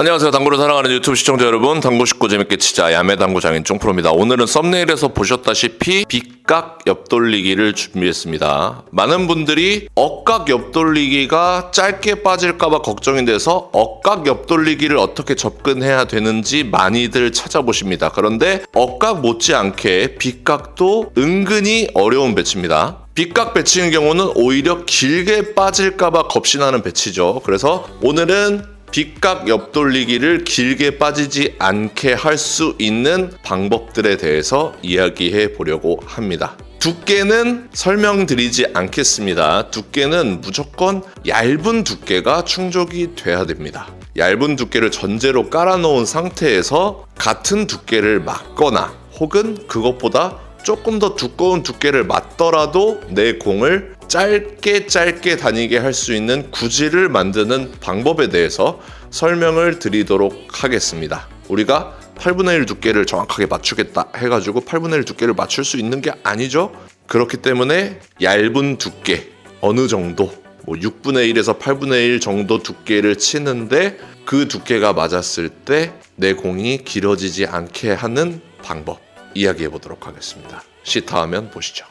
안녕하세요. 당구를 사랑하는 유튜브 시청자 여러분. 당구 쉽고 재밌게 치자. 야매 당구 장인 쫑프로입니다. 오늘은 썸네일에서 보셨다시피 빗각 옆돌리기를 준비했습니다. 많은 분들이 억각 옆돌리기가 짧게 빠질까봐 걱정이 돼서 억각 옆돌리기를 어떻게 접근해야 되는지 많이들 찾아보십니다. 그런데 억각 못지않게 빗각도 은근히 어려운 배치입니다. 빗각 배치인 경우는 오히려 길게 빠질까봐 겁이 나는 배치죠. 그래서 오늘은 빗각 옆돌리기를 길게 빠지지 않게 할 수 있는 방법들에 대해서 이야기해 보려고 합니다. 두께는 설명드리지 않겠습니다. 두께는 무조건 얇은 두께가 충족이 돼야 됩니다. 얇은 두께를 전제로 깔아놓은 상태에서 같은 두께를 맞거나 혹은 그것보다 조금 더 두꺼운 두께를 맞더라도 내 공을 짧게 짧게 다니게 할 수 있는 구질을 만드는 방법에 대해서 설명을 드리도록 하겠습니다. 우리가 8분의 1 두께를 정확하게 맞추겠다 해가지고 8분의 1 두께를 맞출 수 있는 게 아니죠. 그렇기 때문에 얇은 두께 어느 정도 뭐 6분의 1에서 8분의 1 정도 두께를 치는데 그 두께가 맞았을 때 내 공이 길어지지 않게 하는 방법 이야기해 보도록 하겠습니다. 시타 하면 보시죠.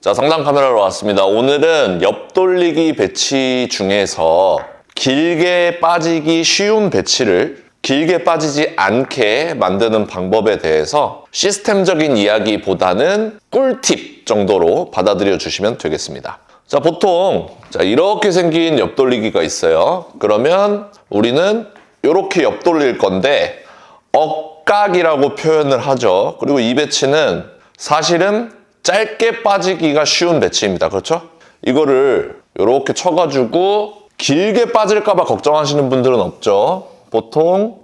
자, 상단 카메라로 왔습니다. 오늘은 옆돌리기 배치 중에서 길게 빠지기 쉬운 배치를 길게 빠지지 않게 만드는 방법에 대해서 시스템적인 이야기보다는 꿀팁 정도로 받아들여 주시면 되겠습니다. 자, 보통 자, 이렇게 생긴 옆돌리기가 있어요. 그러면 우리는 이렇게 옆돌릴 건데 억각이라고 표현을 하죠. 그리고 이 배치는 사실은 짧게 빠지기가 쉬운 배치입니다. 그렇죠? 이거를 이렇게 쳐가지고 길게 빠질까봐 걱정하시는 분들은 없죠. 보통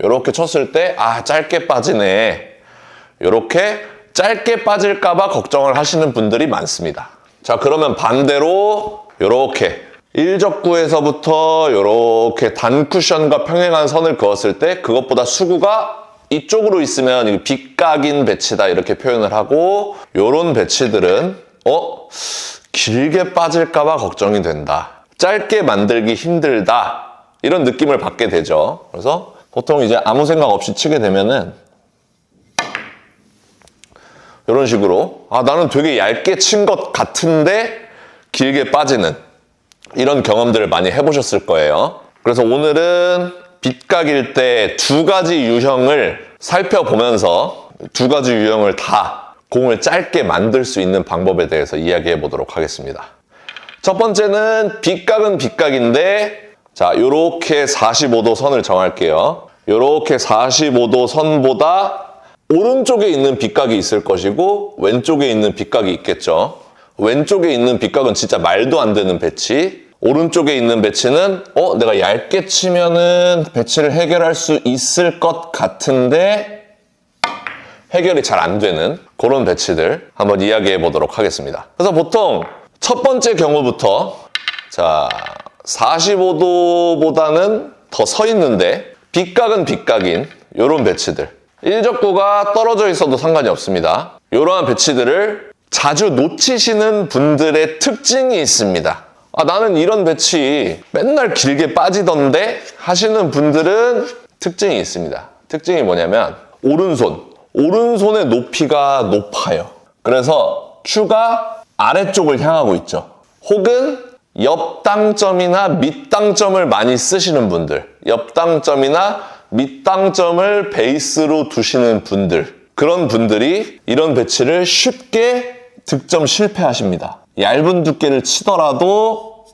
이렇게 쳤을 때 아 짧게 빠지네. 이렇게 짧게 빠질까봐 걱정을 하시는 분들이 많습니다. 자 그러면 반대로 이렇게 1적구에서부터 이렇게 단 쿠션과 평행한 선을 그었을 때 그것보다 수구가 이쪽으로 있으면 빗각인 배치다 이렇게 표현을 하고 요런 배치들은 어 길게 빠질까봐 걱정이 된다. 짧게 만들기 힘들다. 이런 느낌을 받게 되죠. 그래서 보통 이제 아무 생각 없이 치게 되면은 이런 식으로 아 나는 되게 얇게 친 것 같은데 길게 빠지는 이런 경험들을 많이 해보셨을 거예요. 그래서 오늘은 빗각일 때 두 가지 유형을 살펴보면서 두 가지 유형을 다 공을 짧게 만들 수 있는 방법에 대해서 이야기해 보도록 하겠습니다. 첫 번째는 빗각은 빗각인데 자, 요렇게 45도 선을 정할게요. 요렇게 45도 선보다 오른쪽에 있는 빗각이 있을 것이고 왼쪽에 있는 빗각이 있겠죠. 왼쪽에 있는 빗각은 진짜 말도 안 되는 배치. 오른쪽에 있는 배치는 어 내가 얇게 치면은 배치를 해결할 수 있을 것 같은데 해결이 잘 안 되는 그런 배치들 한번 이야기해 보도록 하겠습니다. 그래서 보통 첫 번째 경우부터 자 45도보다는 더 서 있는데 빗각은 빗각인 이런 배치들 1적구가 떨어져 있어도 상관이 없습니다. 이러한 배치들을 자주 놓치시는 분들의 특징이 있습니다. 아, 나는 이런 배치 맨날 길게 빠지던데 하시는 분들은 특징이 있습니다. 특징이 뭐냐면 오른손. 오른손의 높이가 높아요. 그래서 추가 아래쪽을 향하고 있죠. 혹은 옆 당점이나 밑 당점을 많이 쓰시는 분들. 옆 당점이나 밑당점을 베이스로 두시는 분들. 그런 분들이 이런 배치를 쉽게 득점 실패하십니다. 얇은 두께를 치더라도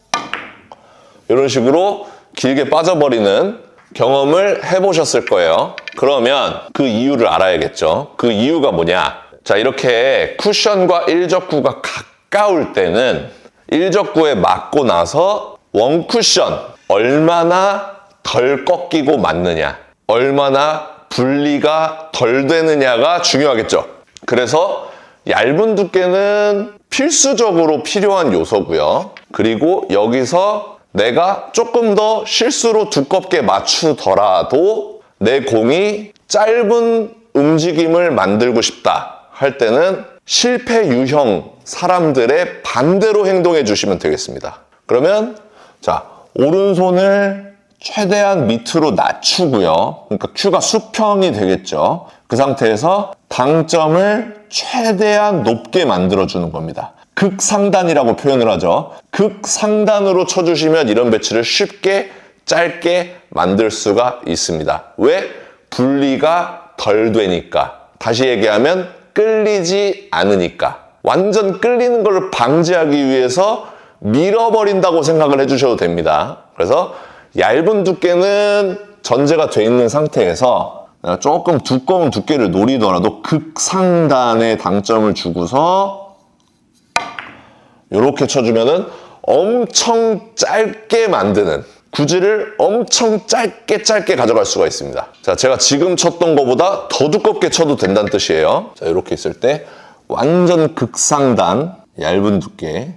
이런 식으로 길게 빠져버리는 경험을 해보셨을 거예요. 그러면 그 이유를 알아야겠죠. 그 이유가 뭐냐? 자, 이렇게 쿠션과 1적구가 가까울 때는 1적구에 맞고 나서 원쿠션 얼마나 덜 꺾이고 맞느냐, 얼마나 분리가 덜 되느냐가 중요하겠죠. 그래서 얇은 두께는 필수적으로 필요한 요소고요. 그리고 여기서 내가 조금 더 실수로 두껍게 맞추더라도 내 공이 짧은 움직임을 만들고 싶다 할 때는 실패 유형 사람들의 반대로 행동해 주시면 되겠습니다. 그러면 자 오른손을 최대한 밑으로 낮추고요. 그러니까 큐가 수평이 되겠죠. 그 상태에서 당점을 최대한 높게 만들어주는 겁니다. 극상단이라고 표현을 하죠. 극상단으로 쳐주시면 이런 배치를 쉽게 짧게 만들 수가 있습니다. 왜? 분리가 덜 되니까. 다시 얘기하면 끌리지 않으니까. 완전 끌리는 걸 방지하기 위해서 밀어버린다고 생각을 해주셔도 됩니다. 그래서 얇은 두께는 전제가 돼 있는 상태에서 조금 두꺼운 두께를 노리더라도 극상단에 당점을 주고서 이렇게 쳐주면은 엄청 짧게 만드는 구질을 엄청 짧게 짧게 가져갈 수가 있습니다. 자, 제가 지금 쳤던 것보다 더 두껍게 쳐도 된다는 뜻이에요. 자, 이렇게 있을 때 완전 극상단 얇은 두께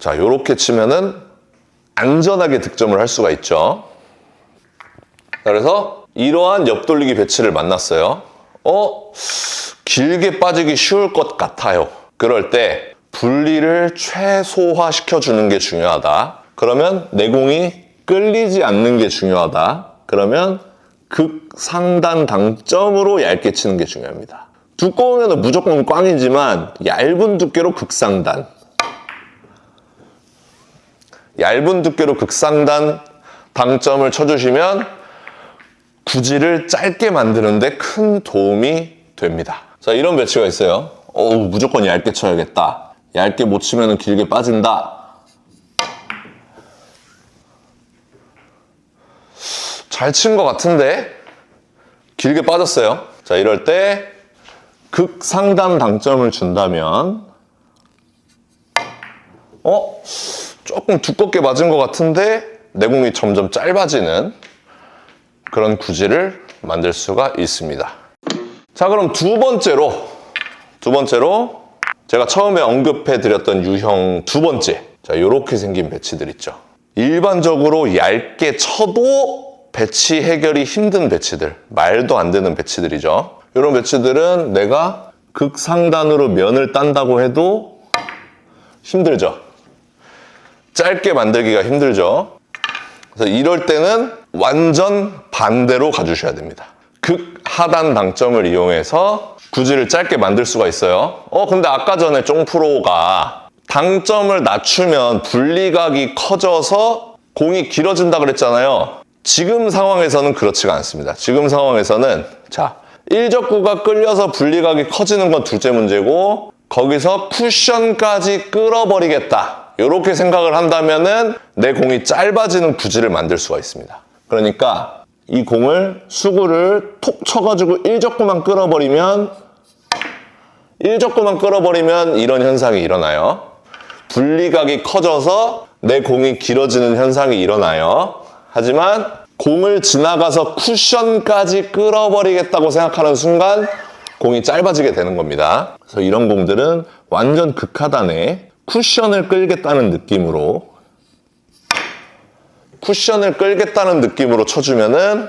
자, 요렇게 치면은 안전하게 득점을 할 수가 있죠. 자, 그래서 이러한 옆돌리기 배치를 만났어요. 어? 길게 빠지기 쉬울 것 같아요. 그럴 때 분리를 최소화 시켜주는 게 중요하다. 그러면 내공이 끌리지 않는 게 중요하다. 그러면 극상단 당점으로 얇게 치는 게 중요합니다. 두꺼우면 무조건 꽝이지만 얇은 두께로 극상단. 얇은 두께로 극상단 당점을 쳐주시면 구질을 짧게 만드는데 큰 도움이 됩니다. 자, 이런 배치가 있어요. 어우, 무조건 얇게 쳐야겠다. 얇게 못 치면 길게 빠진다. 잘 친 것 같은데? 길게 빠졌어요. 자, 이럴 때 극상단 당점을 준다면 어? 조금 두껍게 맞은 것 같은데 내공이 점점 짧아지는 그런 구질을 만들 수가 있습니다. 자, 그럼 두 번째로, 두 번째로 제가 처음에 언급해 드렸던 유형 두 번째. 자, 이렇게 생긴 배치들 있죠. 일반적으로 얇게 쳐도 배치 해결이 힘든 배치들, 말도 안 되는 배치들이죠. 이런 배치들은 내가 극상단으로 면을 딴다고 해도 힘들죠. 짧게 만들기가 힘들죠. 그래서 이럴 때는 완전 반대로 가주셔야 됩니다. 극하단 당점을 이용해서 구질을 짧게 만들 수가 있어요. 어, 근데 아까 전에 쫑프로가 당점을 낮추면 분리각이 커져서 공이 길어진다 그랬잖아요. 지금 상황에서는 그렇지가 않습니다. 지금 상황에서는 자, 1적구가 끌려서 분리각이 커지는 건 둘째 문제고 거기서 쿠션까지 끌어버리겠다. 이렇게 생각을 한다면은 내 공이 짧아지는 구질을 만들 수가 있습니다. 그러니까 이 공을 수구를 톡 쳐가지고 1적구만 끌어버리면 1적구만 끌어버리면 이런 현상이 일어나요. 분리각이 커져서 내 공이 길어지는 현상이 일어나요. 하지만 공을 지나가서 쿠션까지 끌어버리겠다고 생각하는 순간 공이 짧아지게 되는 겁니다. 그래서 이런 공들은 완전 극하단에 쿠션을 끌겠다는 느낌으로 쿠션을 끌겠다는 느낌으로 쳐주면은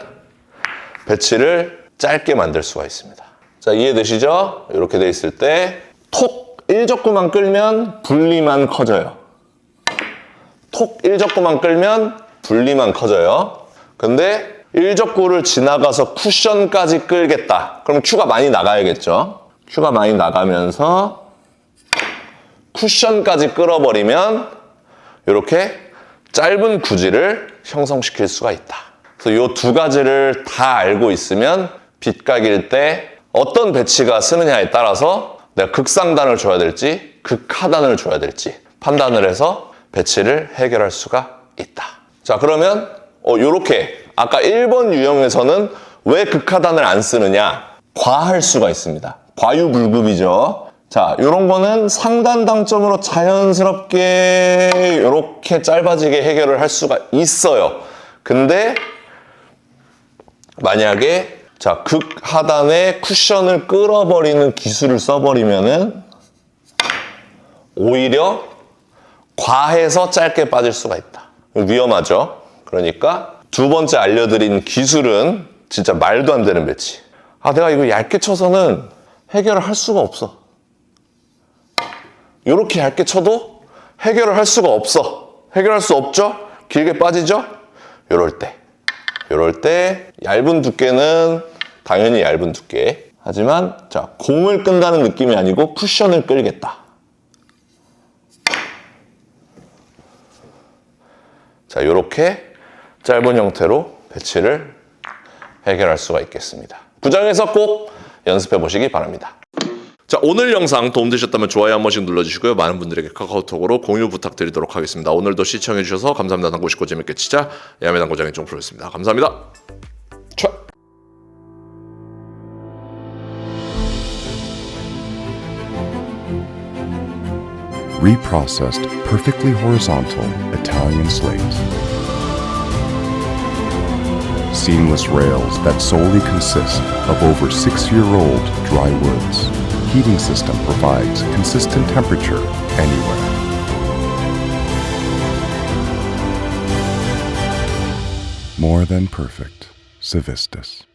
배치를 짧게 만들 수가 있습니다. 자, 이해되시죠? 이렇게 돼 있을 때 톡 1적구만 끌면 분리만 커져요. 톡 1적구만 끌면 분리만 커져요. 근데 1적구를 지나가서 쿠션까지 끌겠다. 그럼 큐가 많이 나가야겠죠? 큐가 많이 나가면서 쿠션까지 끌어버리면 이렇게 짧은 구질을 형성시킬 수가 있다. 그래서 이 두 가지를 다 알고 있으면 빗각일 때 어떤 배치가 쓰느냐에 따라서 내가 극상단을 줘야 될지 극하단을 줘야 될지 판단을 해서 배치를 해결할 수가 있다. 자 그러면 어, 요렇게 아까 1번 유형에서는 왜 극하단을 안 쓰느냐 과할 수가 있습니다. 과유불급이죠. 자, 요런 거는 상단 당점으로 자연스럽게 이렇게 짧아지게 해결을 할 수가 있어요. 근데 만약에 자, 극하단에 쿠션을 끌어버리는 기술을 써버리면은 오히려 과해서 짧게 빠질 수가 있다. 위험하죠. 그러니까 두 번째 알려드린 기술은 진짜 말도 안 되는 배치. 아, 내가 이거 얇게 쳐서는 해결을 할 수가 없어. 이렇게 얇게 쳐도 해결을 할 수가 없어. 해결할 수 없죠? 길게 빠지죠? 요럴 때. 요럴 때 얇은 두께는 당연히 얇은 두께. 하지만 자, 공을 끈다는 느낌이 아니고 쿠션을 끌겠다. 자, 요렇게 짧은 형태로 배치를 해결할 수가 있겠습니다. 부장에서 꼭 연습해 보시기 바랍니다. 자, 오늘 영상 도움되셨다면 좋아요 한 번씩 눌러주시고요. 많은 분들에게 카카오톡으로 공유 부탁드리도록 하겠습니다. 오늘도 시청해주셔서 감사합니다. 당구 싶고 재밌게 치자. 야매 당구장의 종프로였습니다. 감사합니다. 차. reprocessed perfectly horizontal Italian slate. Seamless rails that solely consist of over six year old dry woods. Heating system provides consistent temperature anywhere. More than perfect. Civistus.